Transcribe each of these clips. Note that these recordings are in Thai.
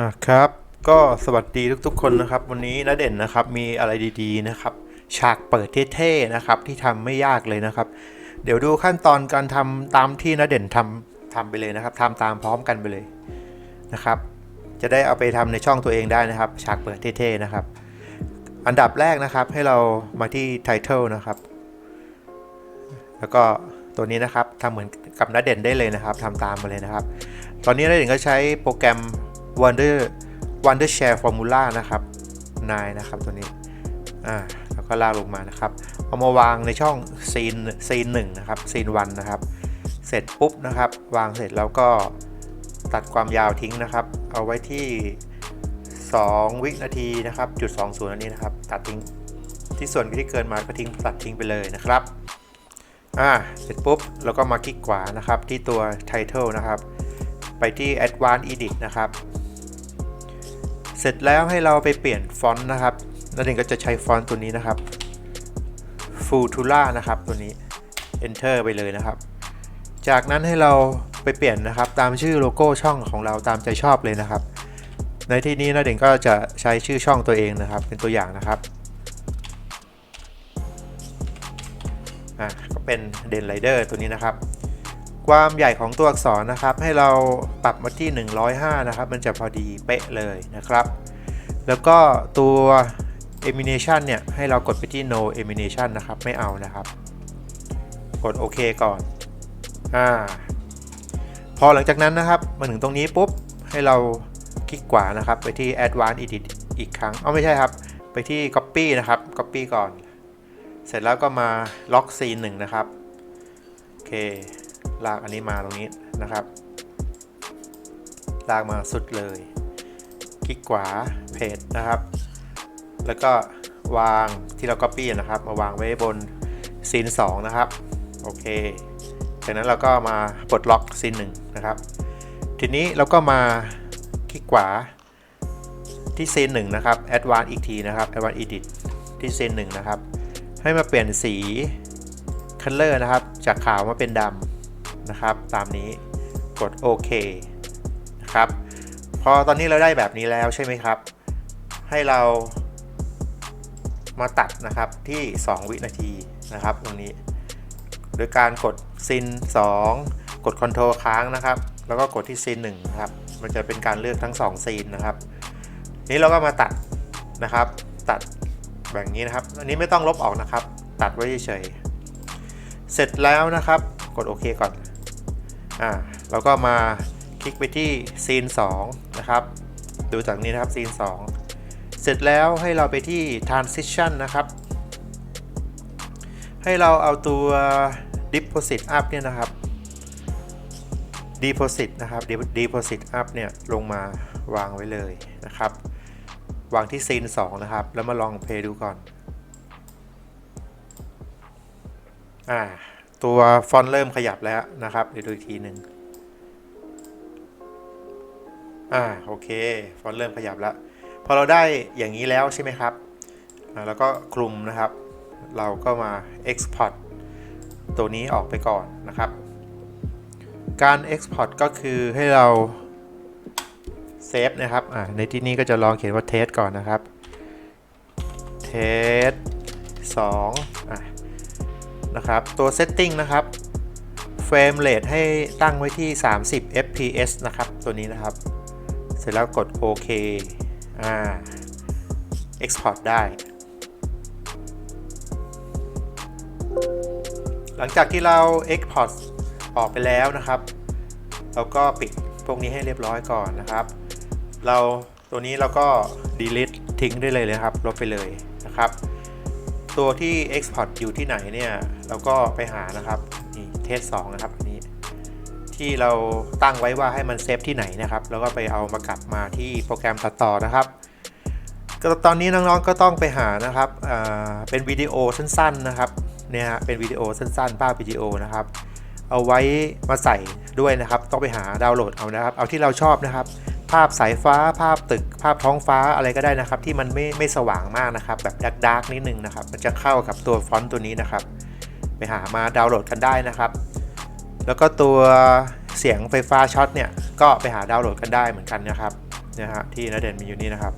อะครับ ก็สวัสดีทุกๆคนนะครับ วันนี้นเด่นนะครับมีอะไรดีๆนะครับ ฉากเปิดเท่ๆนะครับ ที่ทำไม่ยากเลยนะครับ เดี๋ยวดูขั้นตอนการทำตามที่นเด่นทำทำไปเลยนะครับทำตามพร้อมกันไปเลยนะครับ จะได้เอาไปทำในช่องตัวเองได้นะครับ ฉากเปิดเท่ๆนะครับ อันดับแรกนะครับให้เรามาที่ Title นะครับ แล้วก็ตัวนี้นะครับทำเหมือนกับนเด่นได้เลยนะครับทำตามมาเลยนะครับ ตอนนี้นเด่นก็ใช้โปรแกรม Wonder Wonder Share Formula นะครับนายนะครับตัวนี้อ่าแล้วก็ลากลงมานะครับเอามาวางในช่องซีนซีนหนึ่งนะครับซีนวันนะครับ เสร็จปุ๊บนะครับ วางเสร็จแล้วก็ตัดความยาวทิ้งนะครับ เอาไว้ที่ 2 วินาทีนะครับจุด20อันนี้นะครับ ตัดทิ้งที่ส่วนที่เกินมาก็ทิ้งตัดทิ้งไปเลยนะครับอ่าเสร็จปุ๊บเราก็มาคลิกขวานะครับที่ตัว Title นะครับ ไปที่ Advanced Edit นะครับ เสร็จแล้วให้เราไปเปลี่ยนฟอนต์นะครับนั่นเองก็จะใช้ฟอนต์ตัวนี้นะครับ Futura นะครับตัวนี้ Enter ไปเลยนะครับ จากนั้นให้เราไปเปลี่ยนนะครับ ตามชื่อโลโก้ช่องของเราตามใจชอบเลยนะครับ ในที่นี้นะเด่นก็จะใช้ชื่อช่องตัวเองนะครับ เป็นตัวอย่างนะครับอะก็เป็นเด่นไรเดอร์ตัวนี้นะครับ ความใหญ่ของตัวอักษรนะครับ ให้เราปรับมาที่ 105 นะครับ มันจะพอดีเป๊ะเลยนะครับ แล้วก็ตัว emanation เนี่ย ให้เรากดไปที่ no emanation นะครับ ไม่เอานะครับ กดโอเคก่อน อ่า พอหลังจากนั้นนะครับ มาถึงตรงนี้ปุ๊บ ให้เราคลิกขวานะครับ ไปที่ advanced edit อีกครั้ง เอาไม่ใช่ครับ ไปที่ copy นะครับ copy ก่อน เสร็จแล้วก็มาล็อก scene 1นะครับ โอเค ลากอันนี้มาตรงนี้นะครับ ลากมาสุดเลย คลิกขวาเพจนะครับ แล้วก็วางที่เรา Copy นะครับ มาวางไว้บนซีน2นะครับ โอเค จากนั้นเราก็มาปลดล็อกซีน1นะครับ ทีนี้เราก็มาคลิกขวาที่ซีน1นะครับ Advanced อีกทีนะครับ Advanced Edit ที่ซีน1นะครับ ให้มาเปลี่ยนสี Color นะครับ จากขาวมาเป็นดำ นะครับ ตามนี้กดโอเคนะครับ พอตอนนี้เราได้แบบนี้แล้วใช่ไหมครับ ให้เรามาตัดนะครับที่ 2 วินาทีนะครับ ตรงนี้ โดยการกดซิน2 กด Ctrl ค้างนะครับ แล้วก็กดที่ซิน1นะครับ มันจะเป็นการเลือกทั้ง2ซีนนะครับ นี้เราก็มาตัดนะครับ ตัดแบบนี้นะครับ อันนี้ไม่ต้องลบออกนะครับ ตัดไว้เฉยเสร็จแล้วนะครับ กดโอเคก่อน อ่าเราก็มาคลิกไปที่ซีน2นะครับดูจากนี้นะครับซีน2เสร็จแล้วให้เราไปที่ transition นะครับ ให้เราเอาตัว deposit up เนี่ยนะครับ deposit นะครับ deposit up เนี่ยลงมาวางไว้เลยนะครับ วางที่ซีน2นะครับ แล้วมาลองเพลย์ดูก่อน อ่า ตัวฟอนต์เริ่มขยับแล้วนะครับ เดี๋ยวดูอีกทีหนึ่งอ่าโอเค ฟอนต์เริ่มขยับแล้ว พอเราได้อย่างนี้แล้วใช่ไหมครับแล้วก็คลุมนะครับ เราก็มา export ตัวนี้ออกไปก่อนนะครับ การ export ก็คือให้เราเซฟนะครับอ่าในที่นี้ก็จะลองเขียนว่า test ก่อนนะครับ test 2อะ นะครับ ตัว setting นะครับ frame rate ให้ตั้งไว้ที่ 30 fps นะครับ ตัวนี้นะครับ เสร็จแล้วกดโอเคอ่า export ได้ หลังจากที่เรา export ออกไปแล้วนะครับ เราก็ปิดพวกนี้ให้เรียบร้อยก่อนนะครับ เราตัวนี้เราก็ delete ทิ้งได้เลยนะครับ ลบไปเลยนะครับ ตัวที่ export อยู่ที่ไหนเนี่ยเราก็ไปหานะครับนี่เทส2นะครับอันนี้ที่เราตั้งไว้ว่าให้มันเซฟที่ไหนนะครับ แล้วก็ไปเอามากลับมาที่โปรแกรมตัดต่อนะครับก็ตอนนี้น้องๆก็ต้องไปหานะครับเป็นวิดีโอสั้นๆนะครับเนี่ยฮะเป็นวิดีโอสั้นๆภาพวิดีโอนะครับ เอาไว้มาใส่ด้วยนะครับ ต้องไปหาดาวน์โหลดเอานะครับ เอาที่เราชอบนะครับ ภาพสายฟ้า ภาพตึก ภาพท้องฟ้าอะไรก็ได้นะครับ ที่มันไม่ไม่สว่างมากนะครับ แบบดาร์กนิดนึงนะครับ มันจะเข้ากับตัวฟอนต์ตัวนี้นะครับ ไปหามาดาวน์โหลดกันได้นะครับ แล้วก็ตัวเสียงไฟฟ้าช็อตเนี่ย ก็ไปหาดาวน์โหลดกันได้เหมือนกันนะครับนะฮะที่นาเด่นมีอยู่นี่นะครับ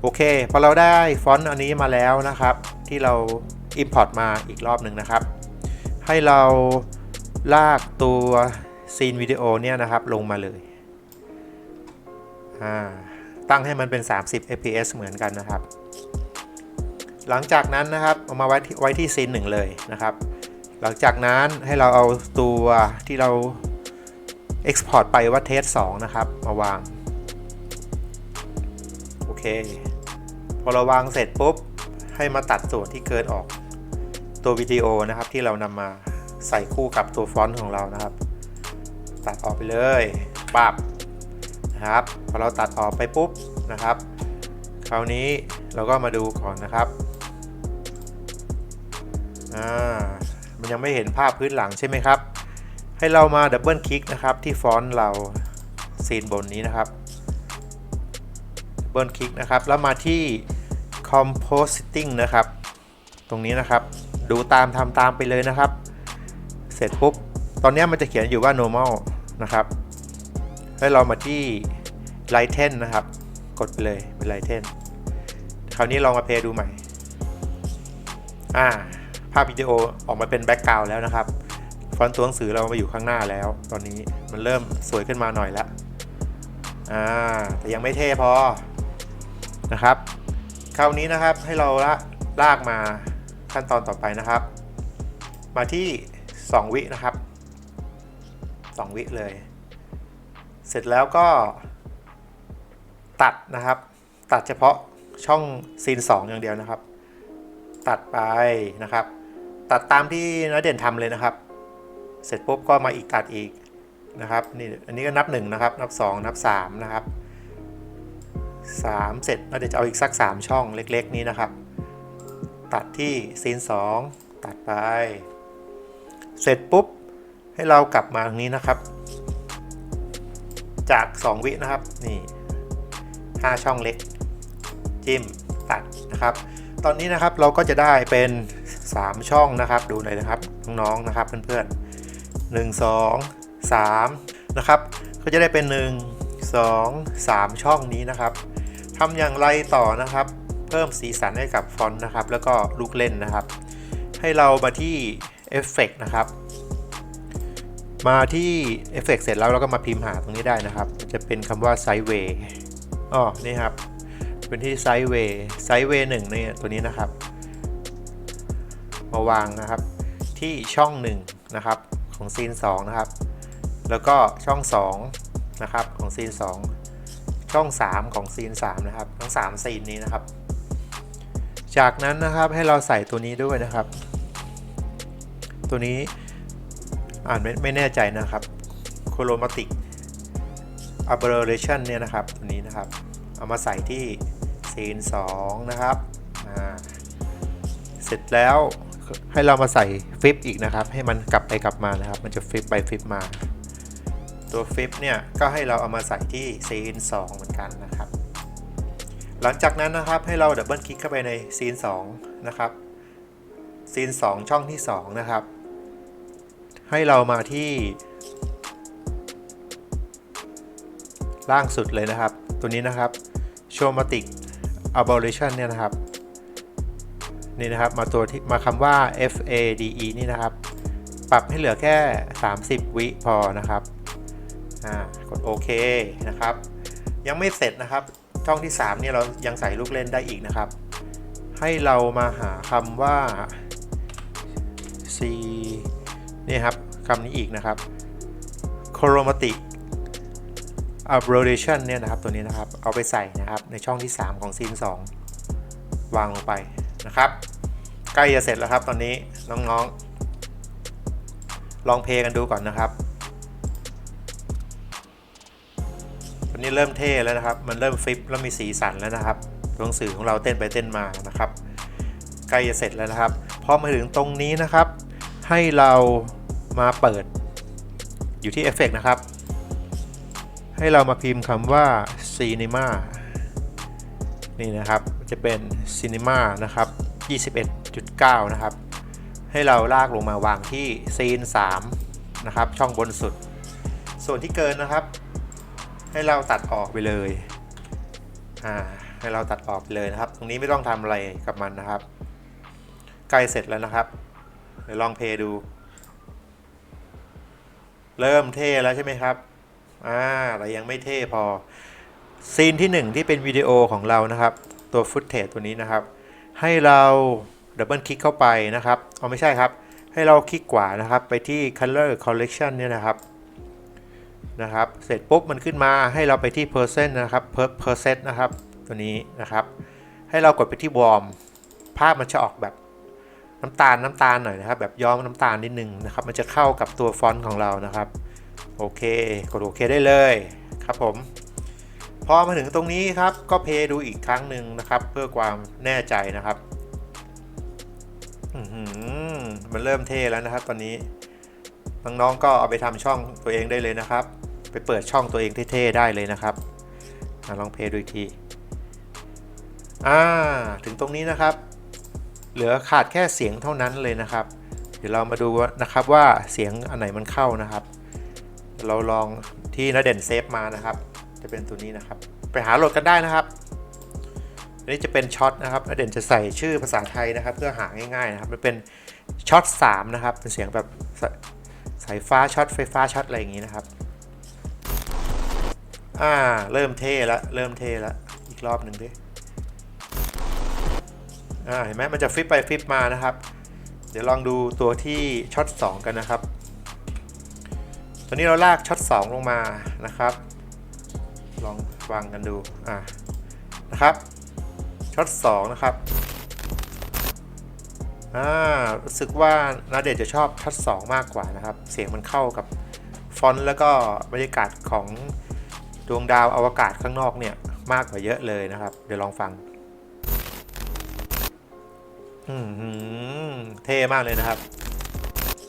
โอเค พอเราได้ฟอนต์อันนี้มาแล้วนะครับ ที่เรา Import มาอีกรอบหนึ่งนะครับ ให้เราลากตัวซีนวิดีโอเนี่ยนะครับลงมาเลย ตั้งให้มันเป็น 30 fps เหมือนกันนะครับ หลังจากนั้นนะครับเอามาไว้ที่ไว้ที่ซีนหนึ่งเลยนะครับ หลังจากนั้นให้เราเอาตัวที่เรา Export ไปว่าเทส2นะครับ มาวาง โอเค พอเราวางเสร็จปุ๊บ ให้มาตัดส่วนที่เกินออกตัววิดีโอนะครับที่เรานำมาใส่คู่กับตัวฟอนต์ของเรานะครับ ตัดออกไปเลยปับ นะครับ พอเราตัดออกไปปุ๊บนะครับ คราวนี้เราก็มาดูก่อนนะครับอ่ามันยังไม่เห็นภาพพื้นหลังใช่ไหมครับ ให้เรามาดับเบิลคลิกนะครับที่ฟอนต์เราซีนบนนี้นะครับดับเบิลคลิกนะครับ แล้วมาที่ compositing นะครับ ตรงนี้นะครับ ดูตามทำตามไปเลยนะครับ เสร็จปุ๊บ ตอนนี้มันจะเขียนอยู่ว่า normal นะครับ ให้เรามาที่ lighten นะครับ กดไปเลยเป็น lighten คราวนี้ลองมาเพย์ดูใหม่ อ่า ภาพวิดีโอออกมาเป็นแบ็กกราวด์แล้วนะครับ ฟอนต์ตัวหนังสือเรามาอยู่ข้างหน้าแล้ว ตอนนี้มันเริ่มสวยขึ้นมาหน่อยแล้วอ่า แต่ยังไม่เท่พอ นะครับ คราวนี้นะครับให้เราละลากมาขั้นตอนต่อไปนะครับ มาที่ 2 วินะครับ 2 วิเลย เสร็จแล้วก็ตัดนะครับ ตัดเฉพาะช่องซีน 2 อย่างเดียวนะครับ ตัดไปนะครับ ตัดตามที่นักเด่นทำเลยนะครับ เสร็จปุ๊บก็มาอีกตัดอีกนะครับนี่อันนี้ก็นับ 1 นะครับ นับ 2 นับ 3 นะครับ 3 เสร็จเดี๋ยวจะเอาอีกสัก 3 ช่องเล็กๆ นี้นะครับ ตัดที่ซีน 2 ตัดไป เสร็จปุ๊บให้เรากลับมาตรงนี้นะครับ จาก 2 วินะครับนี่5ช่องเล็ก จิ้มตัดนะครับ ตอนนี้นะครับเราก็จะได้เป็น 3 ช่องนะครับ ดูหน่อยนะครับน้องๆนะครับเพื่อนๆ 1 2 3 นะครับ ก็จะได้เป็น 1 2 3 ช่องนี้นะครับทำอย่างไรต่อนะครับ เพิ่มสีสันให้กับฟอนต์นะครับ แล้วก็ลูกเล่นนะครับ ให้เรามาที่เอฟเฟกนะครับ มาที่เอฟเฟกเสร็จแล้วเราก็มาพิมพ์หาตรงนี้ได้นะครับ จะเป็นคำว่าไซเวย์อ๋อนี่ครับ เป็นที่ไซเวย์ไซเวย์หนึ่งเนี่ยตัวนี้นะครับ มาวางนะครับ ที่ช่อง1นะครับของซีน2นะครับ แล้วก็ช่อง2นะครับของซีน2 ช่อง 3 ของซีน3นะครับ ทั้ง3ซีนนี้นะครับ จากนั้นนะครับให้เราใส่ตัวนี้ด้วยนะครับ ตัวนี้ อ่านไม่ไม่แน่ใจนะครับ chromatic aberration เนี่ยนะครับตัวนี้นะครับ เอามาใส่ที่ซีน2นะครับเสร็จแล้วให้เรามาใส่ฟิปอีกนะครับ ให้มันกลับไปกลับมานะครับ มันจะฟิปไปฟิปมา ตัวฟิปเนี่ยก็ให้เราเอามาใส่ที่ซีน2เหมือนกันนะครับ หลังจากนั้นนะครับให้เราดับเบิลคลิกเข้าไปในซีน2นะครับซีน2ช่องที่ 2 นะครับ ให้เรามาที่ล่างสุดเลยนะครับ ตัวนี้นะครับ chromatic aberration เนี่ยนะครับ นี่นะครับ มาตัวที่มาคำว่า FADE นี่นะครับ ปรับให้เหลือแค่ 30 วิพอนะครับ อ่า กดโอเคนะครับ ยังไม่เสร็จนะครับ ช่องที่ 3 เนี่ยเรายังใส่ลูกเล่นได้อีกนะครับ ให้เรามาหาคำว่า C นี่ครับคำนี้อีกนะครับ chromatic aberration เนี่ยนะครับตัวนี้นะครับเอาไปใส่นะครับในช่องที่ 3 ของซีน2 วางลงไปนะครับ ใกล้จะเสร็จแล้วครับตอนนี้น้องๆ ลองเพลงกันดูก่อนนะครับตอนนี้เริ่มเท่แล้วนะครับ มันเริ่มฟลิปแล้วมีสีสันแล้วนะครับตัวหนังสือของเราเต้นไปเต้นมานะครับ ใกล้จะเสร็จแล้วนะครับพอมาถึงตรงนี้นะครับ ให้เรา มาเปิด อยู่ที่เอฟเฟกนะครับ ให้เรามาพิมพ์คำว่า Cinema นี่นะครับจะเป็น Cinema นะครับ 21.9 นะครับ ให้เราลากลงมาวางที่ซีน3นะครับ ช่องบนสุด ส่วนที่เกินนะครับ ให้เราตัดออกไปเลยอ่าให้เราตัดออกไปเลยนะครับ ตรงนี้ไม่ต้องทำอะไรกับมันนะครับ ใกล้เสร็จแล้วนะครับ เดี๋ยวลองเพย์ดู เริ่มเท่แล้วใช่ไหมครับอ่าแต่ยังไม่เท่พอ ซีนที่หนึ่งที่เป็นวิดีโอของเรานะครับ ตัวฟุตเทจตัวนี้นะครับ ให้เราดับเบิลคลิกเข้าไปนะครับเอาไม่ใช่ครับ ให้เราคลิกขวานะครับไปที่ color collection เนี่ยนะครับนะครับ เสร็จปุ๊บมันขึ้นมาให้เราไปที่ percent นะครับ per percent นะครับ ตัวนี้นะครับ ให้เรากดไปที่ warm ภาพมันจะออกแบบ น้ำตาลน้ำตาลหน่อยนะครับ แบบย้อมน้ำตาลนิดนึงนะครับ มันจะเข้ากับตัวฟอนต์ของเรานะครับ โอเค กดโอเคได้เลยครับผม พอมาถึงตรงนี้ครับ ก็เพย์ดูอีกครั้งหนึ่งนะครับ เพื่อความแน่ใจนะครับมันเริ่มเท่แล้วนะครับ ตอนนี้น้องๆก็เอาไปทำช่องตัวเองได้เลยนะครับ ไปเปิดช่องตัวเองเท่ๆได้เลยนะครับลองเพย์ดูอีกที อ่า ถึงตรงนี้นะครับ เหลือขาดแค่เสียงเท่านั้นเลยนะครับ เดี๋ยวเรามาดูนะครับว่าเสียงอันไหนมันเข้านะครับ เราลองที่นเด่นเซฟมานะครับ จะเป็นตัวนี้นะครับ ไปหาโหลดกันได้นะครับอันนี้จะเป็นช็อตนะครับนเด่นจะใส่ชื่อภาษาไทยนะครับ เพื่อหาง่ายๆนะครับมันเป็นช็อต3นะครับเป็นเสียงแบบสสายฟ้าช็อตไฟฟ้าช็อตอะไรอย่างนี้นะครับอ่าเริ่มเท่แล้วเริ่มเท่แล้วอีกรอบหนึ่งดิ อ่าเห็นไหมมันจะฟลิปไปฟลิปมานะครับ เดี๋ยวลองดูตัวที่ช็อต2 กันนะครับ ตอนนี้เราลากช็อต2 ลงมานะครับ ลองวางกันดูอ่านะครับช็อต2 นะครับอ่ารู้สึกว่านาเดชจะชอบช็อต2 มากกว่านะครับ เสียงมันเข้ากับฟอนต์แล้วก็บรรยากาศของดวงดาวอวกาศข้างนอกเนี่ยมากกว่าเยอะเลยนะครับ เดี๋ยวลองฟัง เท่มากเลยนะครับ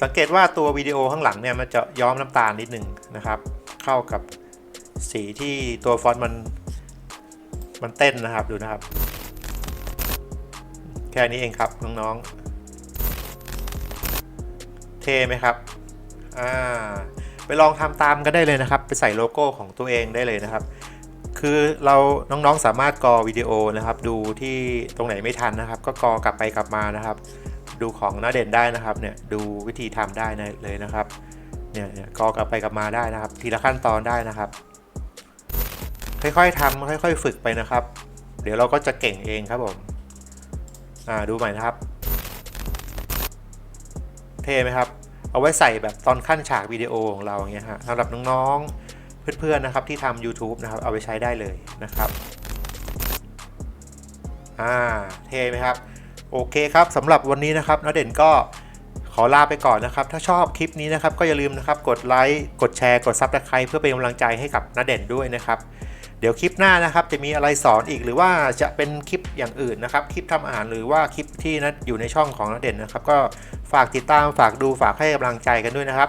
สังเกตว่าตัววิดีโอข้างหลังเนี่ยมันจะย้อมน้ำตาลนิดหนึ่งนะครับ เข้ากับสีที่ตัวฟอนต์มัน มันเต้นนะครับดูนะครับ แค่นี้เองครับน้องๆ เท่ไหมครับ อ่า ไปลองทำตามกันได้เลยนะครับ ไปใส่โลโก้ของตัวเองได้เลยนะครับ คือเราน้องๆสามารถกอวิดีโอนะครับ ดูที่ตรงไหนไม่ทันนะครับ ก็กอกลับไปกลับมานะครับ ดูของหน้าเด่นได้นะครับเนี่ยดูวิธีทำได้เลยนะครับเนี่ยกอกลับไปกลับมาได้นะครับ ทีละขั้นตอนได้นะครับ ค่อยๆทำค่อย ๆ ฝึกไปนะครับ เดี๋ยวเราก็จะเก่งเองครับผมอ่าดูใหม่นะครับ เท่ไหมครับ เอาไว้ใส่แบบตอนขั้นฉากวิดีโอของเราอย่างเงี้ยฮะสำหรับน้องๆ เพื่อนๆนะครับที่ทำ YouTube นะครับเอาไปใช้ได้เลยนะครับอ่าเท่ไหมครับ โอเคครับสำหรับวันนี้นะครับนเด่นก็ขอลาไปก่อนนะครับ ถ้าชอบคลิปนี้นะครับก็อย่าลืมนะครับกดไลค์กดแชร์กดซับสไครต์เพื่อเป็นกำลังใจให้กับนเด่นด้วยนะครับเดี๋ยวคลิปหน้านะครับจะมีอะไรสอนอีกหรือว่าจะเป็นคลิปอย่างอื่นนะครับคลิปทำอาหารหรือว่าคลิปที่นัดอยู่ในช่องของนเด่นนะครับ ก็ฝากติดตามฝากดูฝากให้กำลังใจกันด้วยนะครับ